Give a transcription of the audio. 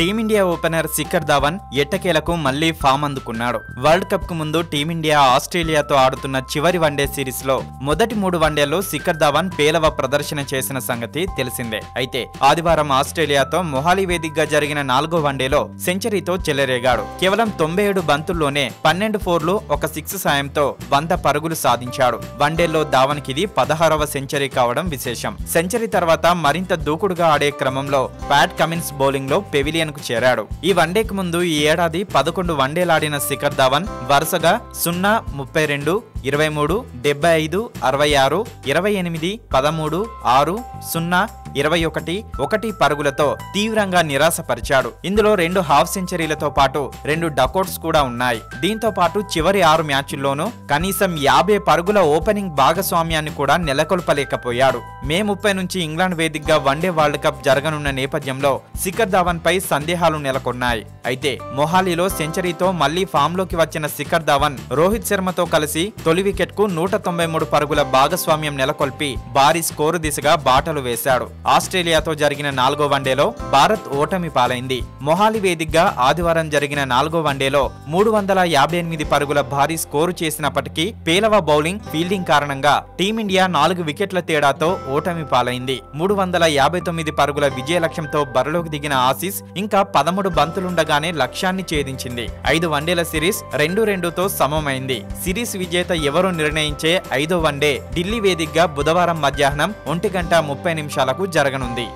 Team India opener Shikhar Dhawan ఎట్టకేలకు మళ్ళీ form అందుకున్నాడు. వరల్డ్ కప్కు ముందు టీమిండియా ఆస్ట్రేలియాతో ఆడుతున్న చివరి వన్డే సిరీస్లో మొదటి మూడు వన్డేల్లో శిఖర్ ధవన్ పేలవ ప్రదర్శన చేసిన సంగతి తెలిసిందే. అయితే ఆదివారం ఆస్ట్రేలియాతో మొహాలి వేదికగా జరిగిన నాలుగో వన్డేలో సెంచరీతో చెలరేగాడు. కేవలం తొంభై ఏడు బంతుల్లోనే పన్నెండు ఫోర్లు ఒక సిక్స్ సాయంతో వంద పరుగులు సాధించాడు. వన్డేల్లో ధావన్కి ఇది పదహారవ సెంచరీ కావడం విశేషం. సెంచరీ తర్వాత మరింత దూకుడుగా ఆడే క్రమంలో ప్యాట్ కమిన్స్ బౌలింగ్లో పెవిలియన్ కు చేరాడు. ఈ వన్డేకి ముందు ఈ ఏడాది పదకొండు వన్డేలాడిన శిఖర్ ధవన్ వరుసగా సున్నా ముప్పై రెండు ఇరవై మూడు డెబ్బై ఐదు అరవై ఆరు ఇరవై ఎనిమిది పదమూడు ఆరు సున్నా ఇరవై ఒకటి ఒకటి పరుగులతో తీవ్రంగా నిరాశపరిచాడు. ఇందులో రెండు హాఫ్ సెంచరీలతో పాటు రెండు డకౌట్స్ కూడా ఉన్నాయి. దీంతో పాటు చివరి ఆరు మ్యాచ్ల్లోనూ కనీసం యాభై పరుగుల ఓపెనింగ్ భాగస్వామ్యాన్ని కూడా నెలకొల్పలేకపోయాడు. మే ముప్పై నుంచి ఇంగ్లాండ్ వేదికగా వన్డే వరల్డ్ కప్ జరగనున్న నేపథ్యంలో శిఖర్ ధవన్ పై సందేహాలు నెలకొన్నాయి. అయితే మొహాలీలో సెంచరీతో మళ్ళీ ఫామ్లోకి వచ్చిన శిఖర్ ధవన్ రోహిత్ శర్మతో కలిసి తొలి వికెట్కు నూట తొంభై మూడు పరుగుల భాగస్వామ్యం నెలకొల్పి భారీ స్కోరు దిశగా బాటలు వేశాడు. ఆస్ట్రేలియాతో జరిగిన నాలుగో వన్డేలో భారత్ ఓటమి పాలైంది. మొహాలి వేదికగా ఆదివారం జరిగిన నాలుగో వన్డేలో మూడు వందల యాభై ఎనిమిది పరుగుల భారీ స్కోరు చేసినప్పటికీ పేలవ బౌలింగ్ ఫీల్డింగ్ కారణంగా టీమిండియా నాలుగు వికెట్ల తేడాతో ఓటమి పాలైంది. మూడు వందల యాభై తొమ్మిది పరుగుల విజయ లక్ష్యంతో బరిలోకి దిగిన ఆసీస్ ఇంకా పదమూడు బంతులుండగా బంతులుండగానే లక్ష్యాన్ని ఛేదించింది. ఐదు వన్డేల సిరీస్ రెండు రెండుతో సమమైంది. సిరీస్ విజేత ఎవరో నిర్ణయించే ఐదో వన్డే ఢిల్లీ వేదికగా బుధవారం మధ్యాహ్నం ఒంటి గంట ముప్పై నిమిషాలకు జరగనుంది.